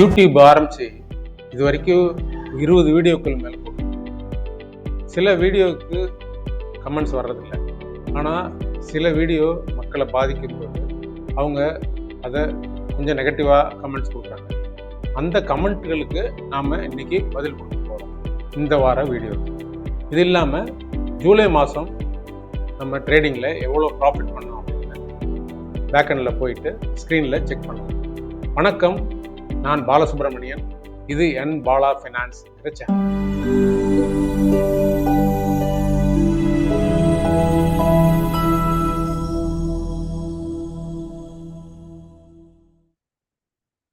YouTube ஆரம்பித்து இது வரைக்கும் இருபது வீடியோக்கள் மேலே சில வீடியோவுக்கு கமெண்ட்ஸ் வர்றதில்லை. ஆனால் சில வீடியோ மக்களை பாதிக்கும் போது அவங்க அதை கொஞ்சம் நெகட்டிவாக கமெண்ட்ஸ் கொடுக்குறாங்க. அந்த கமெண்ட்களுக்கு நாம் இன்னைக்கு பதில் கொடுக்க போகிறோம் இந்த வார வீடியோ. இது இல்லாமல் ஜூலை மாதம் நம்ம ட்ரேடிங்கில் எவ்வளோ ப்ராஃபிட் பண்ணோம் அப்படின்னு பேக்கெண்டில் போயிட்டு ஸ்க்ரீனில் செக் பண்ணலாம். வணக்கம். நான் பாலசுப்ரமணியன் இது என் பாலா ஃபைனான்ஸ் சேனல்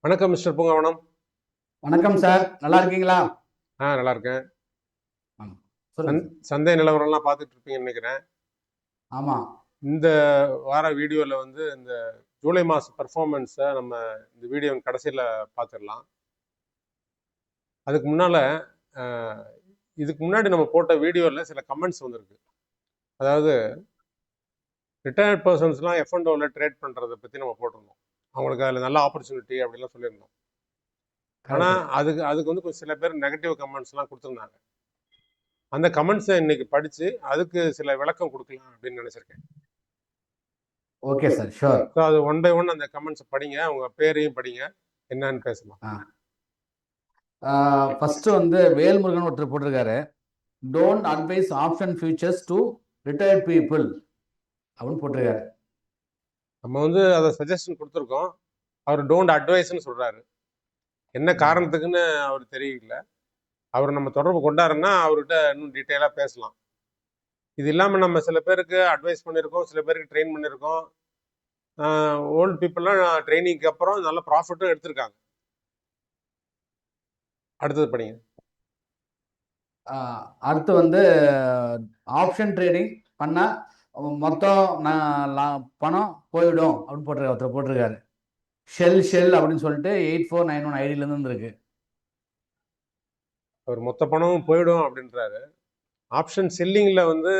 வணக்கம் மிஸ்டர் பூங்காவனம். வணக்கம் சார் நல்லா இருக்கீங்களா? ஆ நல்லா இருக்கேன். சந்தை நிலவரம்லாம் பார்த்துட்டு இருப்பீங்கன்னு நினைக்கிறேன். ஆமா. இந்த வார வீடியோவில் வந்து இந்த ஜூலை மாத பர்ஃபார்மன்ஸை நம்ம இந்த வீடியோ கடைசியில் பார்த்துடலாம் அதுக்கு முன்னால் இதுக்கு முன்னாடி நம்ம போட்ட வீடியோவில் சில கமெண்ட்ஸ் வந்திருக்கு. அதாவது ரிட்டையர்ட் பர்சன்ஸ்லாம் எஃப் அண்ட் ஓவில் ட்ரேட் பண்ணுறதை பற்றி நம்ம போட்டிருந்தோம். அவங்களுக்கு அதில் நல்ல ஆப்பர்ச்சுனிட்டி அப்படிலாம் சொல்லியிருந்தோம். ஆனால் அதுக்கு அதுக்கு வந்து கொஞ்சம் சில பேர் நெகட்டிவ் கமெண்ட்ஸ்லாம் கொடுத்துருந்தாங்க. அந்த கமெண்ட்ஸை இன்னைக்கு படித்து அதுக்கு சில விளக்கம் கொடுக்கலாம் அப்படின்னு நினச்சிருக்கேன். ஓகே சார் ஷோர் ஸோ அது ஒன் பை ஒன் அந்த கமெண்ட்ஸ் படிங்க அவங்க பேரையும் படிங்க என்னன்னு பேசலாம். ஃபர்ஸ்ட் வந்து வேல்முருகன் ஒருத்தர் போட்டிருக்காரு. Don't advise option futures to retired people அப்படின்னு போட்டிருக்காரு. நம்ம வந்து அதை சஜஷன் கொடுத்துருக்கோம். அவர் டோன்ட் அட்வைஸ்னு சொல்றாரு. என்ன காரணத்துக்குன்னு அவர் தெரியல அவர் நம்ம தொடர்பு கொண்டாருன்னா அவர்கிட்ட இன்னும் டீட்டெயிலாக பேசலாம். இது இல்லாமல் நம்ம சில பேருக்கு அட்வைஸ் பண்ணியிருக்கோம் சில பேருக்கு ட்ரெயின் பண்ணியிருக்கோம் ஓல்டு பீப்புளெலாம் ட்ரைனிங்க்கு அப்புறம் நல்ல ப்ராஃபிட்டும் எடுத்திருக்காங்க. அடுத்தது படிங்க. அடுத்து வந்து ஆப்ஷன் ட்ரேடிங் பண்ணால் மொத்தம் நான் பணம் போயிடும் அப்படின்னு போட்டிருக்காரு ஒருத்தர் போட்டிருக்காரு. ஷெல் ஷெல் அப்படின்னு சொல்லிட்டு எயிட் ஃபோர் நைன் ஒன் ஐடியிலேருந்து இருக்கு அவர் மொத்த பணமும் போயிடும் அப்படின்றாரு. ஆப்ஷன் செல்லிங்கில் வந்து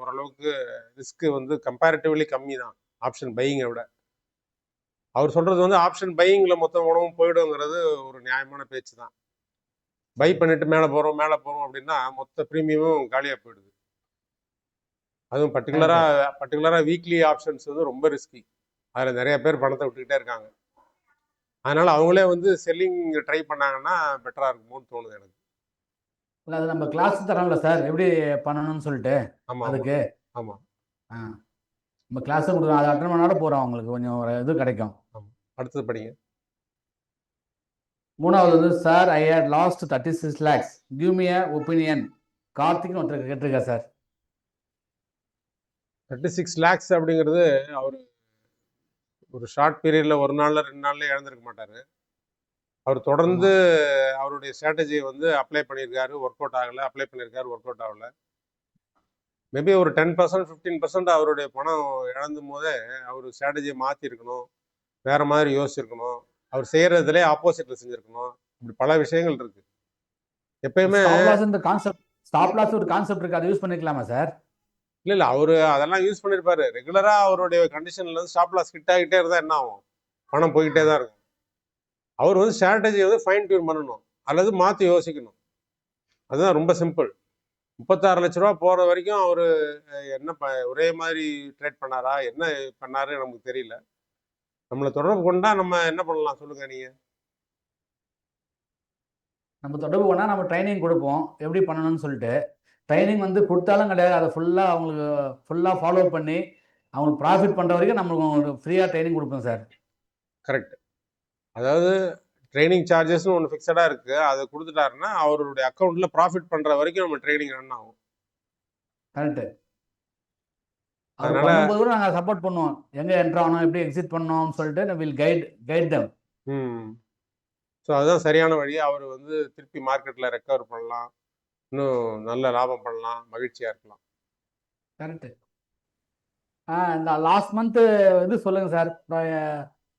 ஓரளவுக்கு ரிஸ்க்கு வந்து கம்பேரிட்டிவ்லி கம்மி தான். ஆப்ஷன் பையிங்கை விட. அவர் சொல்றது வந்து ஆப்ஷன் பையிங்கில் மொத்த பணமும் போயிடுங்கிறது ஒரு நியாயமான பேச்சு தான். பை பண்ணிட்டு மேலே போகிறோம் மேலே போகிறோம் அப்படின்னா மொத்த ப்ரீமியமும் காலியாக போயிடுது. அதுவும் பர்டிகுலராக பர்டிகுலராக வீக்லி ஆப்ஷன்ஸ் வந்து ரொம்ப ரிஸ்கி அதில் நிறைய பேர் பணத்தை விட்டுக்கிட்டே இருக்காங்க. அதனால அவங்களே வந்து செல்லிங் ட்ரை பண்ணாங்கன்னா பெட்டராக இருக்குமோன்னு தோணுது எனக்கு. அது நம்ம கிளாஸ் தரோம்ல சார் எப்படி பண்ணணும்னு சொல்லிட்டு அதுக்கு. ஆமாம் ஆ. நம்ம கிளாஸை கொடுக்குறோம் அதை அட்டன் பண்ணாலும் போகிறோம் அவங்களுக்கு. கொஞ்சம் ஒரு இது கிடைக்கும். அடுத்தது படிங்க. மூணாவது வந்து sir I had lost thirty six lakhs give me opinion கார்த்திக்னு ஒருத்தர் கேட்டிருக்கார் சார் தேர்ட்டி சிக்ஸ் லேக்ஸ் அப்படிங்கிறது அவர் ஒரு ஷார்ட் பீரியடில் ஒரு நாளில் ரெண்டு நாள்ல இழந்திருக்க மாட்டார். அவர் தொடர்ந்து அவருடைய ஸ்ட்ராட்டஜியை வந்து அப்ளை பண்ணியிருக்காரு ஒர்க் அவுட் ஆகலை அப்ளை பண்ணியிருக்காரு ஒர்க் அவுட் ஆகலை. மேபி ஒரு டென் பர்சன்ட் ஃபிஃப்டீன் பர்சன்ட் அவருடைய பணம் இழந்தும் போதே அவர் ஸ்ட்ராட்டஜியை மாற்றிருக்கணும் வேற மாதிரி யோசிச்சிருக்கணும். அவர் செய்யறதுலே ஆப்போசிட்ல செஞ்சிருக்கணும். இப்படி பல விஷயங்கள் இருக்கு. எப்பயுமே கான்செப்ட் ஸ்டாப் லாஸ் ஒரு கான்செப்ட் இருக்கு. அதை யூஸ் பண்ணிக்கலாமா சார் இல்ல இல்ல. அவரு அதெல்லாம் யூஸ் பண்ணிருப்பாரு. ரெகுலரா அவருடைய கண்டிஷன்ல இருந்து ஸ்டாப் லாஸ் ஹிட் ஆகிட்டே இருந்தா என்ன ஆகும்? பணம் போய்கிட்டே தான் இருக்கும். அவர் வந்து ஸ்ட்ராட்டஜி வந்து ஃபைன் டியூன் பண்ணணும் அல்லது மாத்தி யோசிக்கணும். அதுதான் ரொம்ப சிம்பிள் முப்பத்தாறு லட்ச ரூபா போற வரைக்கும் அவரு என்ன ப- ஒரே மாதிரி ட்ரேட் பண்ணாரா என்ன பண்ணாரு நமக்கு தெரியல. நம்மளை தொடர்பு கொண்டா நம்ம என்ன பண்ணலாம் சொல்லுங்க நீங்க. நம்ம தொடர்பு பண்ணால் நம்ம ட்ரைனிங் கொடுப்போம். எப்படி பண்ணணும்னு சொல்லிட்டு ட்ரைனிங் வந்து கொடுத்தாலும் கிடையாது. அதை ஃபுல்லாக அவங்களுக்கு ஃபுல்லாக ஃபாலோ பண்ணி அவங்களுக்கு ப்ராஃபிட் பண்ணுற வரைக்கும் நம்மளுக்கு ஃப்ரீயாக ட்ரைனிங் கொடுப்போம் சார் கரெக்ட் அதாவது ட்ரைனிங் சார்ஜஸ்னு ஒன்று ஃபிக்ஸடாக இருக்கு. அதை கொடுத்துட்டாருன்னா அவருடைய அக்கௌண்ட்ல ப்ராஃபிட் பண்ற வரைக்கும் நம்ம ட்ரைனிங் ரன் ஆகும். கரெக்டு அது அதனால- கூட நாங்கள் சப்போர்ட் பண்ணுவோம். எங்கே என்ட்ரு ஆகணும் எப்படி எக்ஸிட் பண்ணணும்னு சொல்லிட்டு வில் கைட் கைட் தம் ம். ஸோ அதுதான் சரியான வழி. அவர் வந்து திருப்பி மார்க்கெட்டில் ரெக்கவர் பண்ணலாம். இன்னும் நல்ல லாபம் பண்ணலாம். மகிழ்ச்சியாக இருக்கலாம். கரெக்டு ஆ இந்த லாஸ்ட் மந்த்து இது சொல்லுங்கள்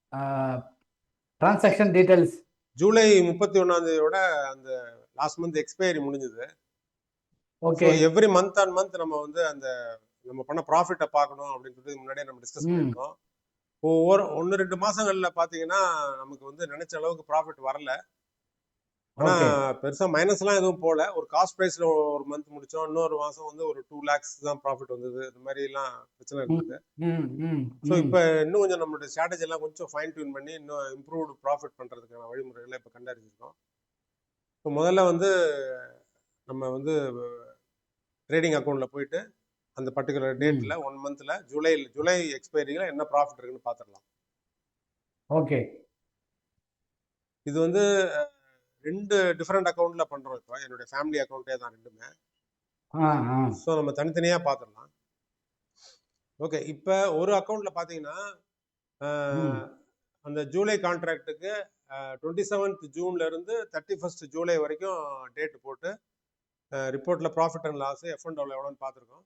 சார் ட்ரான்சாக்ஷன் டீட்டெயில்ஸ் ஜூலை முப்பத்தி ஒன்றாந்தேதியோட அந்த லாஸ்ட் மந்த் எக்ஸ்பைரி முடிஞ்சது. Okay every month on month நம்ம வந்து அந்த நம்ம பண்ண ப்ராஃபிட்டை பார்க்கணும் அப்படின்னு சொல்லிட்டு முன்னாடியே நம்ம டிஸ்கஸ் ம். பண்ணியிருந்தோம் ஒவ்வொரு ஒன்று ரெண்டு மாசங்கள்ல பாத்தீங்கன்னா நமக்கு வந்து நினைச்ச அளவுக்கு ப்ராஃபிட் வரல. ஆனா பெருசா மைனஸ்லாம் எதுவும் போல. ஒரு காஸ்ட் ப்ரைஸ்ல ஒரு மந்த் முடிச்சோம் இன்னொரு மாசம் வந்து ஒரு டூ லேக்ஸ் தான் ப்ராஃபிட் வந்தது. இந்த மாதிரி எல்லாம் பிரச்சனை இருந்தது. ஸோ இப்போ இன்னும் கொஞ்சம் நம்மளுடைய ஸ்ட்ராட்டஜி எல்லாம் கொஞ்சம் ஃபைன் டியூன் பண்ணி இன்னும் இம்ப்ரூவ்டு ப்ராஃபிட் பண்றதுக்கான வழிமுறைகளை இப்போ கண்டறிஞ்சிருக்கோம். இப்போ முதல்ல வந்து நம்ம வந்து ட்ரேடிங் அக்கௌண்ட்ல போயிட்டு அந்த பர்டிகுலர் டேட்ல ஒன் மந்த்ல ஜூலை ஜூலை எக்ஸ்பைரியில் என்ன ப்ராஃபிட் இருக்குன்னு பார்த்துடலாம். ஓகே. இது வந்து ரெண்டு டிஃப்ரெண்ட் அக்கௌண்ட்ல பண்றோம் இப்போ. என்னுடைய ஃபேமிலி அக்கௌண்ட்டே தான் ரெண்டுமே. ஸோ நம்ம தனித்தனியா பார்த்துடலாம் ஓகே இப்போ ஒரு அக்கௌண்ட்ல பார்த்தீங்கன்னா. அந்த ஜூலை கான்ட்ராக்ட்டுக்கு டுவெண்ட்டி செவன்த் ஜூன்ல இருந்து தேர்ட்டி ஃபர்ஸ்ட் ஜூலை வரைக்கும் டேட் போட்டு ரிப்போர்ட்ல profit and loss F and double எவ்வளோன்னு பார்த்துருக்கோம்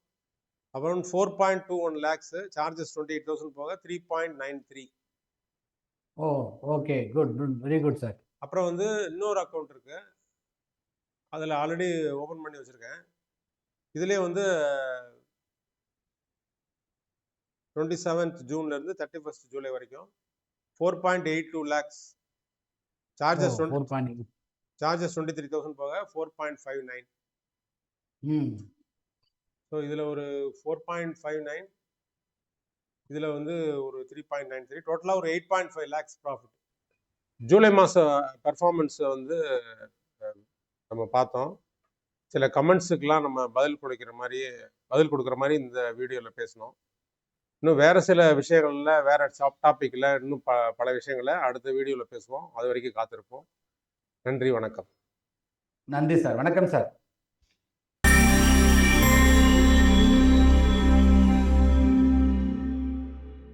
அப்புறம் four point two one lakhs charges twenty eight thousand போக three point nine three O okay good good very good sir அப்புறம் வந்து இன்னொரு அக்கௌண்ட் இருக்கு. அதில் ஆல்ரெடி ஓப்பன் பண்ணி வச்சிருக்கேன். இதுலேயே வந்து டுவெண்ட்டி செவன்த் ஜூன்லேருந்து தேர்ட்டி ஃபர்ஸ்ட் ஜூலை வரைக்கும் four point eight two lakhs charges charges twenty three thousand போக four point five nine hmm. So இதில் ஒரு ஃபோர் பாயிண்ட் ஃபைவ் நைன் இதில் வந்து ஒரு த்ரீ பாயிண்ட் நைன் த்ரீ டோட்டலாக ஒரு eight point five lakhs profit July மாத பர்ஃபார்மன்ஸை வந்து நம்ம பார்த்தோம். சில கமெண்ட்ஸுக்கெலாம் நம்ம பதில் கொடுக்கிற மாதிரியே பதில் கொடுக்குற மாதிரி இந்த வீடியோவில் பேசினோம். இன்னும் வேறு சில விஷயங்களில் வேறு டாப் டாப்பிக்கில் இன்னும் ப பல விஷயங்களை அடுத்த வீடியோவில் பேசுவோம். அது வரைக்கும் காத்திருப்போம். நன்றி வணக்கம். நன்றி சார். வணக்கம் சார்.